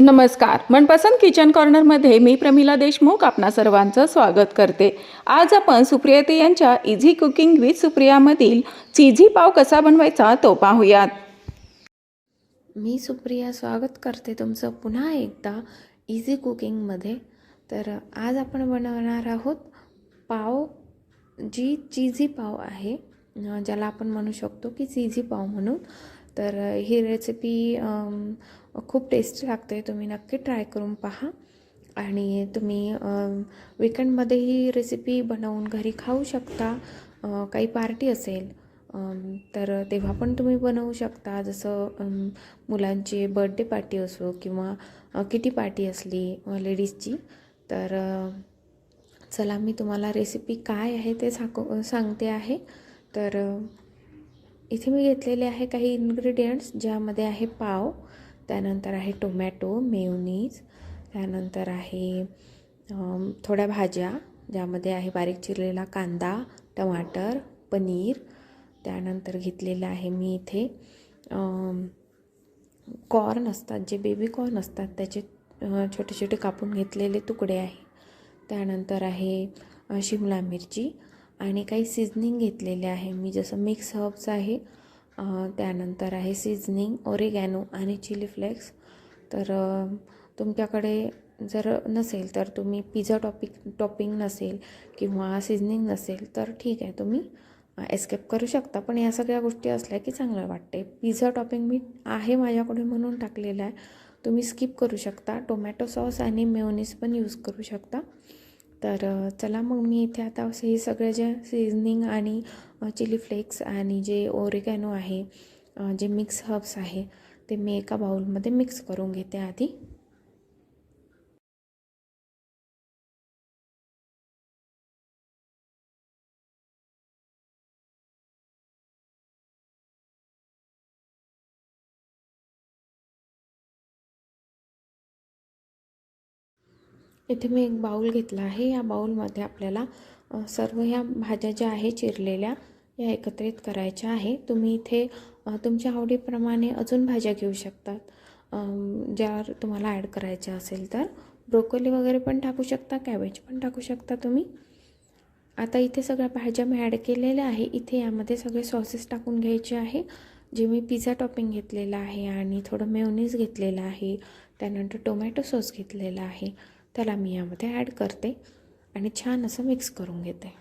नमस्कार. मनपसंत किचन कॉर्नरमध्ये मी प्रमिला देशमुख आपणा सर्वांचं स्वागत करते. आज आपण सुप्रियते यांच्या इझी कुकिंग विथ सुप्रियामधील चिझी पाव कसा बनवायचा तो पाहूयात. मी सुप्रिया स्वागत करते तुमचं पुन्हा एकदा इझी कुकिंगमध्ये तर आज आपण बनवणार आहोत पाव जी चिझी पाव आहे ज्याला आपण म्हणू शकतो की चीझी पाव म्हणून. तर ही रेसिपी खूप टेस्टी लागते. तुम्ही नक्की ट्राय करून पहा. आणि तुम्ही विकेंडमध्ये ही रेसिपी बनवून घरी खाऊ शकता. काही पार्टी असेल तर तेव्हा पण तुम्ही बनवू शकता. जसं मुलांची बर्थडे पार्टी असो किंवा किटी पार्टी असली लेडीजची तर चला मी तुम्हाला रेसिपी काय आहे ते सांगू सांगते आहे. तर इथे मी घेतलेले आहे काही इन्ग्रेडियंट्स ज्यामध्ये आहे पाव त्यानंतर आहे टोमॅटो मेयोनीज त्यानंतर आहे थोड्या भाज्या ज्यामध्ये आहे बारीक चिरलेला कांदा टमाटर पनीर त्यानंतर घेतलेलं आहे मी इथे कॉर्न असतात जे बेबी कॉर्न असतात त्याचे छोटे छोटे कापून घेतलेले तुकडे आहे. त्यानंतर आहे शिमला मिरची आणि काही सिझनिंग घेतलेले आहे. मी जसं मिक्स हर्ब्स आहे त्यानंतर आहे सिझनिंग ओरेगॅनो आणि चिली फ्लेक्स तर तुमच्याकडे जर नसेल तर तुम्ही पिझ्झा टॉपिक टॉपिंग नसेल किंवा सिझनिंग नसेल तर ठीक आहे तुम्ही एस्केप करू शकता. पण या सगळ्या गोष्टी असल्या की चांगलं वाटते. पिझ्झा टॉपिंग मी आहे माझ्याकडे म्हणून टाकलेलं आहे. तुम्ही स्किप करू शकता. टोमॅटो सॉस आणि मेयोनीज पण यूज करू शकता. तर चला मग मी इथे आता असे हे सगळे जे सीझनिंग आणि चिली फ्लेक्स आणि जे ओरिगॅनो आहे जे मिक्स हर्ब्स आहे ते मी एका बाउलमध्ये मिक्स करून घेते आधी. इथे मी एक बाऊल घेतला आहे. या बाऊलमध्ये आपल्याला सर्व ह्या भाज्या ज्या आहे चिरलेल्या या एकत्रित करायच्या आहे. तुम्ही इथे तुमच्या आवडीप्रमाणे अजून भाज्या घेऊ शकतात. ज्या तुम्हाला ॲड करायच्या असेल तर. ब्रोकोली वगैरे पण टाकू शकता कॅबेज पण टाकू शकता तुम्ही. आता इथे सगळ्या भाज्या मी ॲड केलेल्या आहे. इथे यामध्ये सगळे सॉसेस टाकून घ्यायचे आहे. जे मी पिझ्झा टॉपिंग घेतलेलं आहे आणि थोडं मेयोनीज घेतलेलं आहे. त्यानंतर टोमॅटो सॉस घेतलेला आहे. त्याला मी यामध्ये ॲड करते आणि छान असं मिक्स करून घेते.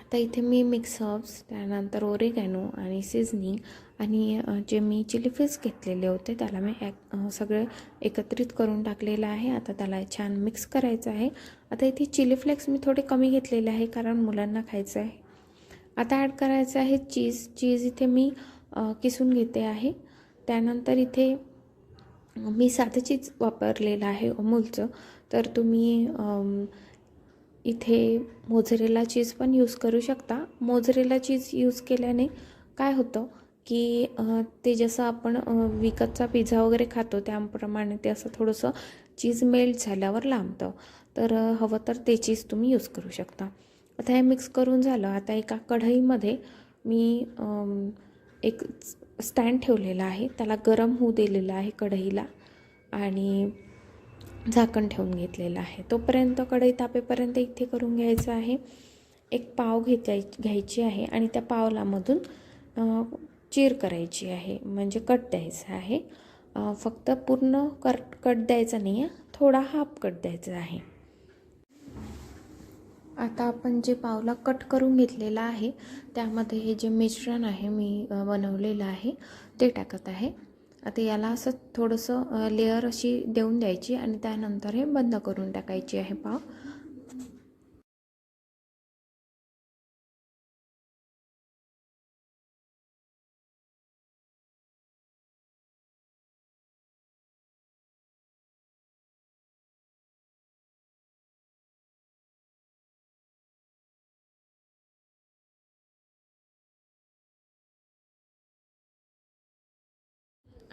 आता इथे मी मिक्स हर्ब्स त्यानंतर ओरेगॅनो आणि सिझनिंग आणि जे मी चिली फ्लेक्स घेतलेले होते त्याला मी ॲक सगळं एकत्रित करून टाकलेलं आहे. आता त्याला छान मिक्स करायचं आहे. आता इथे चिली फ्लेक्स मी थोडे कमी घेतलेले आहे कारण मुलांना खायचं आहे. आता ॲड करायचं आहे चीज. चीज इथे मी किसून घेते आहे. त्यानंतर इथे मी साधं चीज वापरलेलं आहे अमूलचं. तर तुम्ही इथे मोझरेला चीज पण यूज करू शकता. मोझरेला चीज यूज केल्याने काय होतं? की ते जसं आपण विकतचा पिझ्झा वगैरे खातो त्याप्रमाणे ते असं थोडंसं चीज मेल्ट झाल्यावर लांबतं. तर हवं तर ते चीज तुम्ही यूज करू शकता. आता हे मिक्स करून झालं. आता एका कढईमध्ये मी एक स्टँड ठेवलेला आहे. त्याला गरम होऊ दिलेलं आहे कढईला आणि झाकण ठेवून घेतलेलं आहे. तोपर्यंत कढई तापेपर्यंत इथे करून घ्यायचं आहे. एक पाव घेताय घ्यायची आहे आणि त्या पावलामधून चीर करायची आहे म्हणजे कट द्यायचं आहे. फक्त पूर्ण कट कट द्यायचा नाही आहे थोडा हाफ कट द्यायचा आहे. आता आपण जे पावला कट करून घेतलेला आहे त्यामध्ये हे जे मिश्रण आहे मी बनवलेलं आहे ते टाकत आहे. आता याला असं थोडंसं लेअर अशी देऊन द्यायची आणि त्यानंतर हे बंद करून टाकायची आहे पाव.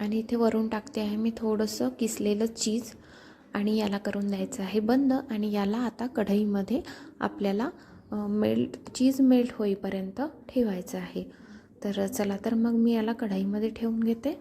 आणि इथे वरून टाकते आहे मी थोडंसं किसलेलं चीज आणि याला करून द्यायचं आहे बंद आणि याला आता कढईमध्ये आपल्याला मेल्ट चीज मेल्ट होईपर्यंत ठेवायचं आहे. तर चला तर मग मी याला कढईमध्ये ठेवून घेते.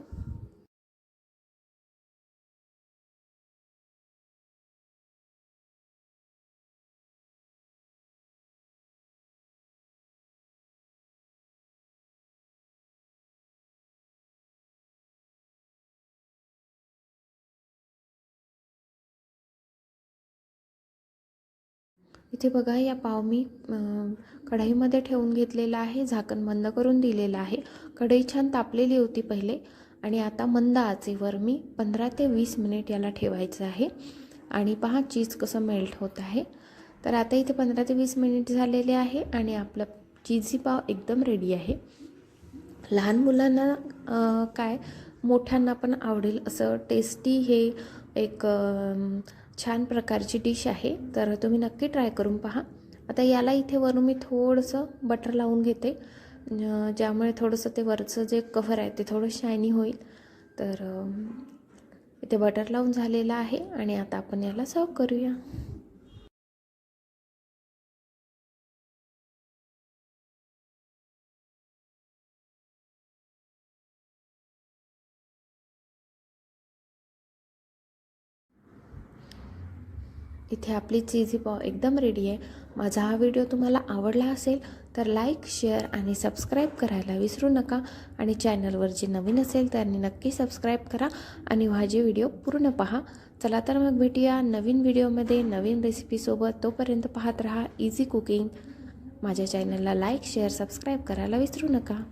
इथे बघा या पाव मी कढाईमध्ये कढईमध्ये ठेवून घेतलेला आहे झाकण बंद करून दिलेलं आहे. कढई छान तापलेली होती पहिले आणि आता मंद आचेवर मी पंधरा ते वीस मिनिट याला ठेवायचं आहे. आणि पहा चीज कसं मेल्ट होत आहे. तर आता इथे पंधरा ते वीस मिनिट झालेले आहे आणि आपलं चीजी पाव एकदम रेडी आहे. लहान मुलांना काय मोठ्यांना पण आवडेल असं टेस्टी हे एक छान प्रकारची डिश आहे तर तुम्ही नक्की ट्राय करून पहा. आता याला इथे वरून मी थोडंसं बटर लावून घेते. ज्यामुळे थोडंसं ते वरचं जे कव्हर आहे ते थोडं शायनी होईल. तर इथे बटर लावून झालेलं आहे आणि आता आपण याला सर्व करूया. इथे आपली चीजी पाव एकदम रेडी आहे. माझा हा व्हिडिओ तुम्हाला आवडला असेल तर लाईक शेअर आणि सबस्क्राईब करायला विसरू नका. आणि चॅनलवर जे नवीन असेल त्यांनी नक्की सबस्क्राईब करा आणि माझे व्हिडिओ पूर्ण पहा. चला तर मग भेटूया नवीन व्हिडिओमध्ये नवीन रेसिपीसोबत तोपर्यंत पाहत रहा इझी कुकिंग माझ्या चॅनलला लाईक शेअर सबस्क्राईब करायला विसरू नका.